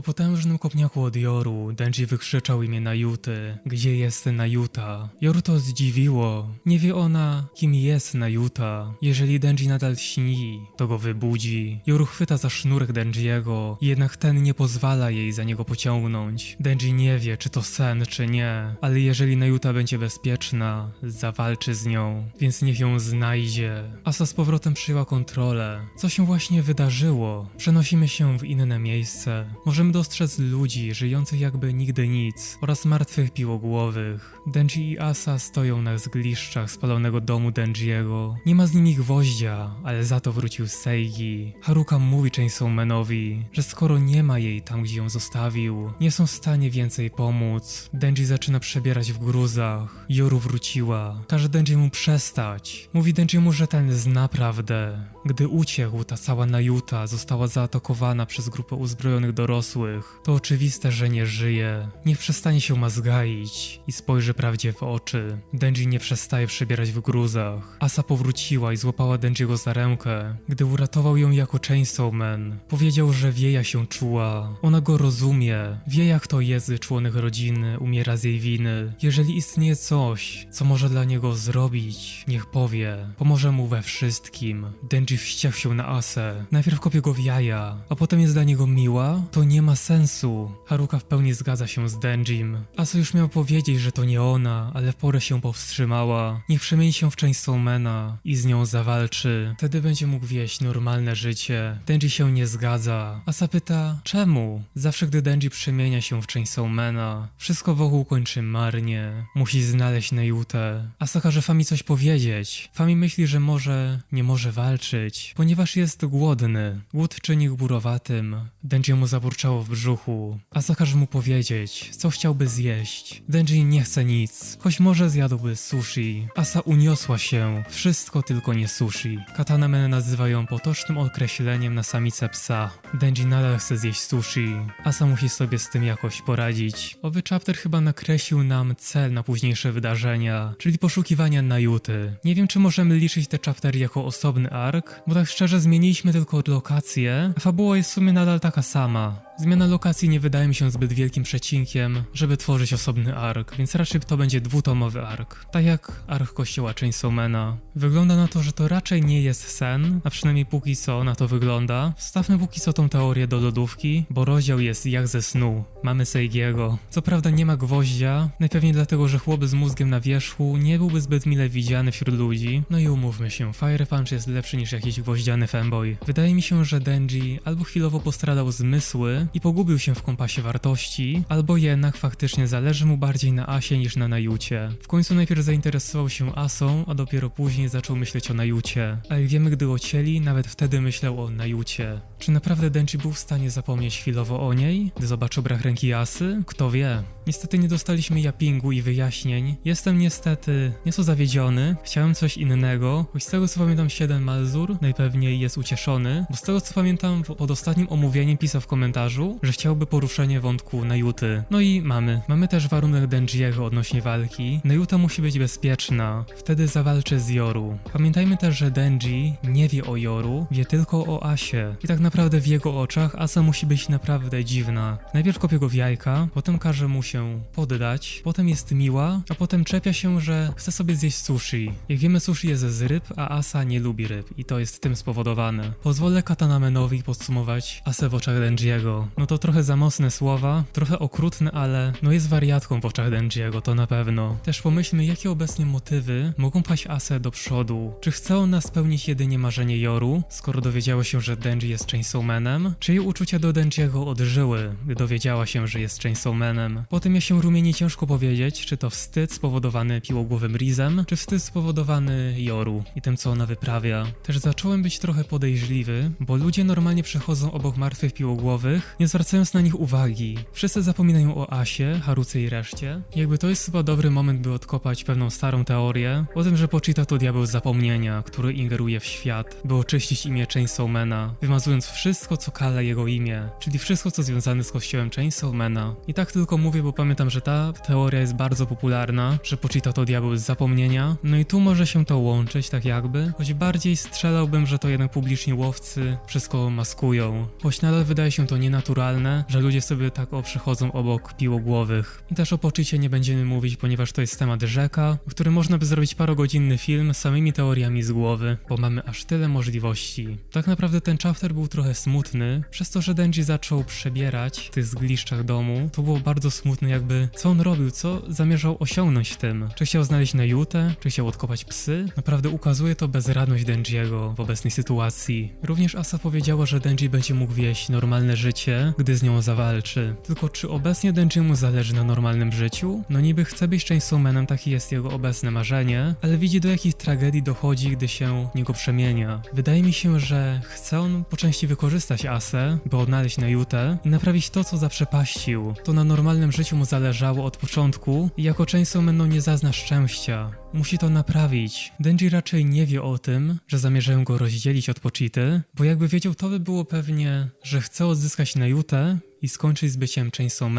Po potężnym kopniaku od Joru, Denji wykrzyczał imię Najuty. Gdzie jest Najuta? Joru to zdziwiło. Nie wie ona, kim jest Najuta. Jeżeli Denji nadal śni, to go wybudzi. Joru chwyta za sznurek Denjiego, jednak ten nie pozwala jej za niego pociągnąć. Denji nie wie, czy to sen, czy nie, ale jeżeli Najuta będzie bezpieczna, zawalczy z nią, więc niech ją znajdzie. Asa z powrotem przyjęła kontrolę. Co się właśnie wydarzyło? Przenosimy się w inne miejsce. Możemy dostrzec ludzi żyjących jakby nigdy nic oraz martwych piłogłowych. Denji i Asa stoją na zgliszczach spalonego domu Denjiego. Nie ma z nimi gwoździa, ale za to wrócił Seigi. Haruka mówi Chainsawmanowi, że skoro nie ma jej tam, gdzie ją zostawił, nie są w stanie więcej pomóc. Denji zaczyna przebierać w gruzach. Yoru wróciła. Każe Denjiemu przestać. Mówi Denjiemu, że ten zna prawdę. Gdy uciekł, ta cała Najuta została zaatakowana przez grupę uzbrojonych dorosłych. To oczywiste, że nie żyje. Niech przestanie się mazgaić i spojrzy prawdzie w oczy. Denji nie przestaje przebierać w gruzach. Asa powróciła i złapała Denjiego za rękę. Gdy uratował ją jako Chainsaw Man, powiedział, że wie jak się czuła. Ona go rozumie. Wie jak to jest, członek rodziny umiera z jej winy. Jeżeli istnieje coś, co może dla niego zrobić, niech powie. Pomoże mu we wszystkim. Denji wściekł się na Asę. Najpierw kopie go w jaja, a potem jest dla niego miła? To nie ma sensu. Haruka w pełni zgadza się z Denjim. Asa już miał powiedzieć, że to nie ona, ale w porę się powstrzymała. Niech przemieni się w Chainsawmana i z nią zawalczy. Wtedy będzie mógł wieść normalne życie. Denji się nie zgadza. Asa pyta, czemu? Zawsze gdy Denji przemienia się w Chainsawmana, wszystko wokół kończy marnie. Musi znaleźć Nejutę. Asa każe Fami coś powiedzieć. Fami myśli, że może nie może walczyć, ponieważ jest głodny. Głód czyni go burowatym. Denji mu zaburczało w brzuchu. Asa każe mu powiedzieć, co chciałby zjeść. Denji nie chce nic, choć może zjadłby sushi. Asa uniosła się, wszystko tylko nie sushi. Katana Men nazywa ją potocznym określeniem na samicę psa. Denji nadal chce zjeść sushi. Asa musi sobie z tym jakoś poradzić. Owy chapter chyba nakreślił nam cel na późniejsze wydarzenia, czyli poszukiwania Najuty. Nie wiem, czy możemy liczyć te chaptery jako osobny ark, bo tak szczerze zmieniliśmy tylko lokację, a fabuła jest w sumie nadal taka sama. Zmiana lokacji nie wydaje mi się zbyt wielkim przecinkiem, żeby tworzyć osobny ark, więc raczej to będzie dwutomowy ark. Tak jak ark kościoła Chainsawmana. Wygląda na to, że to raczej nie jest sen, a przynajmniej póki co na to wygląda. Wstawmy póki co tą teorię do lodówki, bo rozdział jest jak ze snu. Mamy Seigiego. Co prawda nie ma gwoździa, najpewniej dlatego, że chłop z mózgiem na wierzchu nie byłby zbyt mile widziany wśród ludzi. No i umówmy się, Fire Punch jest lepszy niż jakiś gwoździany fanboy. Wydaje mi się, że Denji albo chwilowo postradał zmysły i pogubił się w kompasie wartości, albo jednak faktycznie zależy mu bardziej na Asie niż na Najucie. W końcu najpierw zainteresował się Asą, a dopiero później zaczął myśleć o Najucie. A jak wiemy, gdy ocieli, nawet wtedy myślał o Najucie. Czy naprawdę Denji był w stanie zapomnieć chwilowo o niej, gdy zobaczył brak ręki Asy? Kto wie. Niestety nie dostaliśmy japingu i wyjaśnień. Jestem niestety nieco zawiedziony. Chciałem coś innego, choć z tego co pamiętam 7 Malzur najpewniej jest ucieszony, bo z tego co pamiętam pod ostatnim omówieniem pisał w komentarzu, że chciałby poruszenie wątku Najuty. No i mamy. Mamy też warunek Denjiego odnośnie walki. Najuta musi być bezpieczna, wtedy zawalczy z Yoru. Pamiętajmy też, że Denji nie wie o Yoru, wie tylko o Asie. I tak naprawdę w jego oczach Asa musi być naprawdę dziwna. Najpierw kopie go w jajka, potem każe mu się poddać, potem jest miła, a potem czepia się, że chce sobie zjeść sushi. Jak wiemy, sushi jest z ryb, a Asa nie lubi ryb i to jest tym spowodowane. Pozwolę Katanamenowi podsumować Asę w oczach Denjiego. No to trochę za mocne słowa, trochę okrutne, ale no jest wariatką w oczach Denjiego, to na pewno. Też pomyślmy, jakie obecnie motywy mogą paść Asę do przodu. Czy chce ona spełnić jedynie marzenie Yoru, skoro dowiedziała się, że Denji jest Chainsawmanem? Czy jej uczucia do Denjiego odżyły, gdy dowiedziała się, że jest Chainsawmanem? Po tym się rumieni ciężko powiedzieć, czy to wstyd spowodowany piłogłowym Rizem, czy wstyd spowodowany Yoru i tym, co ona wyprawia. Też zacząłem być trochę podejrzliwy, bo ludzie normalnie przechodzą obok martwych piłogłowych, nie zwracając na nich uwagi. Wszyscy zapominają o Asie, Haruce i reszcie. Jakby to jest chyba dobry moment, by odkopać pewną starą teorię o tym, że Pochita to diabeł zapomnienia, który ingeruje w świat, by oczyścić imię Chainsawmana, wymazując wszystko, co kale jego imię, czyli wszystko, co związane z kościołem Chainsawmana. I tak tylko mówię, bo pamiętam, że ta teoria jest bardzo popularna, że Pochita to diabeł z zapomnienia, no i tu może się to łączyć, tak jakby, choć bardziej strzelałbym, że to jednak publiczni łowcy wszystko maskują, choć nadal wydaje się to nie na naturalne, że ludzie sobie tak o przechodzą obok piłogłowych. I też o poczycie nie będziemy mówić, ponieważ to jest temat rzeka, w którym można by zrobić parogodzinny film samymi teoriami z głowy, bo mamy aż tyle możliwości. Tak naprawdę ten chapter był trochę smutny, przez to, że Denji zaczął przebierać w tych zgliszczach domu. To było bardzo smutne, jakby co on robił, co zamierzał osiągnąć tym. Czy chciał znaleźć Najutę, czy chciał odkopać psy? Naprawdę ukazuje to bezradność Denjiego w obecnej sytuacji. Również Asa powiedziała, że Denji będzie mógł wieść normalne życie, gdy z nią zawalczy. Tylko czy obecnie Denjiemu zależy na normalnym życiu? No niby chce być Chainsaw Manem, takie jest jego obecne marzenie, ale widzi do jakich tragedii dochodzi, gdy się niego przemienia. Wydaje mi się, że chce on po części wykorzystać Asę, by odnaleźć Najutę i naprawić to, co zaprzepaścił. To na normalnym życiu mu zależało od początku i jako Chainsaw Man no nie zazna szczęścia. Musi to naprawić. Denji raczej nie wie o tym, że zamierzają go rozdzielić od Pochity, bo jakby wiedział, to by było pewnie, że chce odzyskać Najutę i skończyć z byciem Chainsaw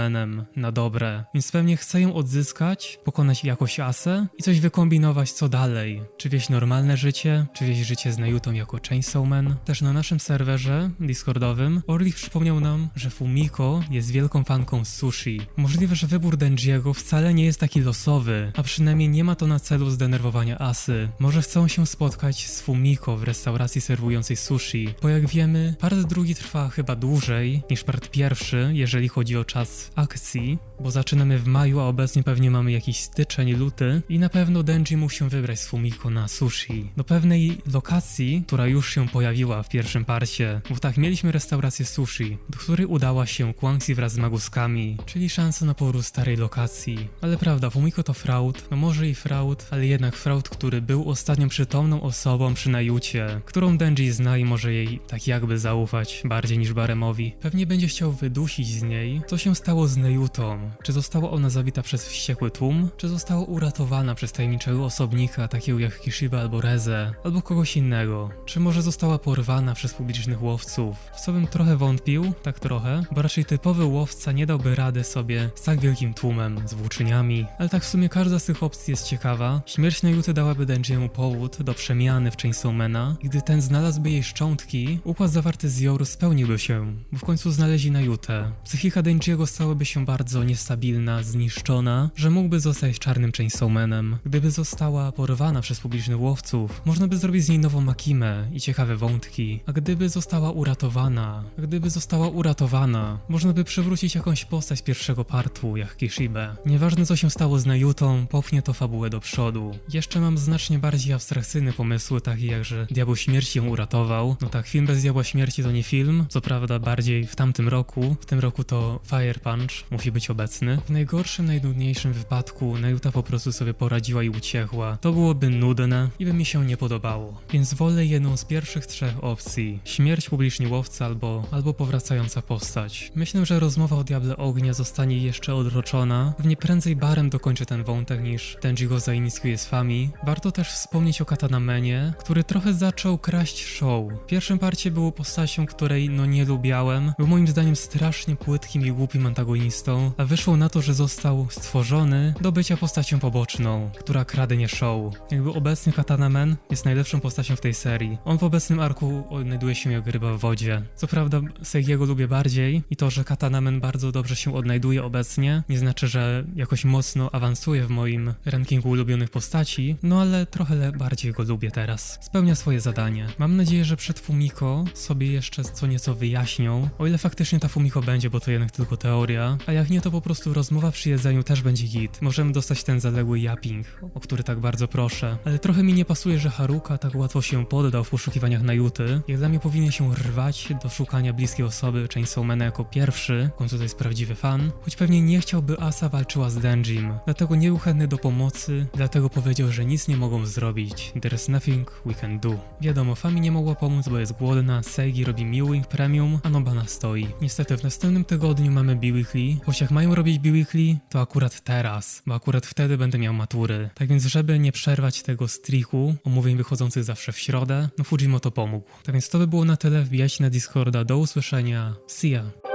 na dobre. Więc pewnie chce ją odzyskać, pokonać jakoś Asę i coś wykombinować co dalej. Czy wieść normalne życie, czy wieść życie z Najutą jako Chainsaw Man. Też na naszym serwerze Discordowym Orlik przypomniał nam, że Fumiko jest wielką fanką sushi. Możliwe, że wybór Denjiego wcale nie jest taki losowy, a przynajmniej nie ma to na celu zdenerwowania Asy. Może chcą się spotkać z Fumiko w restauracji serwującej sushi, bo jak wiemy, part drugi trwa chyba dłużej niż part pierwszy, jeżeli chodzi o czas akcji, bo zaczynamy w maju, a obecnie pewnie mamy jakiś styczeń, luty i na pewno Denji musi wybrać z Fumiko na sushi. Do pewnej lokacji, która już się pojawiła w pierwszym parcie, bo tak, mieliśmy restaurację sushi, do której udała się Kwangsi wraz z maguskami, czyli szansa na powrót starej lokacji. Ale prawda, Fumiko to fraud, no może i fraud, ale jednak fraud, który był ostatnią przytomną osobą przy Najucie, którą Denji zna i może jej tak jakby zaufać bardziej niż Baremowi. Pewnie będzie chciał wydusić z niej, co się stało z Nejutą. Czy została ona zabita przez wściekły tłum, czy została uratowana przez tajemniczego osobnika, takiego jak Kishiba albo Reze, albo kogoś innego? Czy może została porwana przez publicznych łowców? W co bym trochę wątpił, tak trochę, bo raczej typowy łowca nie dałby rady sobie z tak wielkim tłumem, z włóczyniami, ale tak w sumie każda z tych opcji jest ciekawa. Śmierć Najuty dałaby Denjiemu powód do przemiany w Chainsawmana i gdy ten znalazłby jej szczątki, układ zawarty z Yoru spełniłby się, bo w końcu znaleźli Najutę. Psychika Denjiego stałaby się bardzo niestabilna, zniszczona, że mógłby zostać czarnym Chainsawmanem. Gdyby została porwana przez publicznych łowców, można by zrobić z niej nową Makimę i ciekawe wątki. A gdyby została uratowana, gdyby została uratowana, można by przywrócić jakąś postać pierwszego partu, jak Kishibe. Nieważne co się stało z Najutą, popchnie to fabułę do przodu. Jeszcze mam znacznie bardziej abstrakcyjne pomysły, takie jak, że Diabeł Śmierci ją uratował. No tak, film bez Diabła Śmierci to nie film, co prawda bardziej w tamtym roku. W tym roku to Fire Punch musi być obecny. W najgorszym, najnudniejszym wypadku Najuta po prostu sobie poradziła i uciechła. To byłoby nudne i by mi się nie podobało. Więc wolę jedną z pierwszych trzech opcji. Śmierć publicznie łowca albo, albo powracająca postać. Myślę, że rozmowa o Diable Ognia zostanie jeszcze odroczona. Pewnie prędzej barem dokończę ten wątek niż Denji go zainicjuje z Fami. Warto też wspomnieć o Katanamenie, który trochę zaczął kraść show. W pierwszym parcie był postacią, której no nie lubiałem. Był moim zdaniem strasznie płytkim i głupim antagonistą, a wyszło na to, że został stworzony do bycia postacią poboczną, która kradnie show. Jakby obecny Katana Man jest najlepszą postacią w tej serii. On w obecnym arku odnajduje się jak ryba w wodzie. Co prawda Seigiego lubię bardziej i to, że Katana Man bardzo dobrze się odnajduje obecnie, nie znaczy, że jakoś mocno awansuje w moim rankingu ulubionych postaci, no ale trochę bardziej go lubię teraz. Spełnia swoje zadanie. Mam nadzieję, że przed Fumiko sobie jeszcze co nieco wyjaśnią, o ile faktycznie ta Fumiko będzie, bo to jednak tylko teoria, a jak nie, to po prostu rozmowa przy jedzeniu też będzie git. Możemy dostać ten zaległy yapping, o który tak bardzo proszę. Ale trochę mi nie pasuje, że Haruka tak łatwo się poddał w poszukiwaniach Najuty. Jak dla mnie powinien się rwać do szukania bliskiej osoby Chainsawmana jako pierwszy, w końcu to jest prawdziwy fan, choć pewnie nie chciałby Asa walczyła z Denjim, dlatego nie był chętny do pomocy, dlatego powiedział, że nic nie mogą zrobić. There's nothing we can do. Wiadomo, Fami nie mogła pomóc, bo jest głodna, Seigi robi Mewing Premium, a Nobana stoi. Niestety w następnym tygodniu mamy Biweekly, choć jak mają robić Biweekly, to akurat teraz, bo akurat wtedy będę miał matury. Tak więc, żeby nie przerwać tego streaku, omówień wychodzących zawsze w środę, no Fujimo to pomógł. Tak więc to by było na tyle, wbijajcie na Discorda, do usłyszenia, see ya!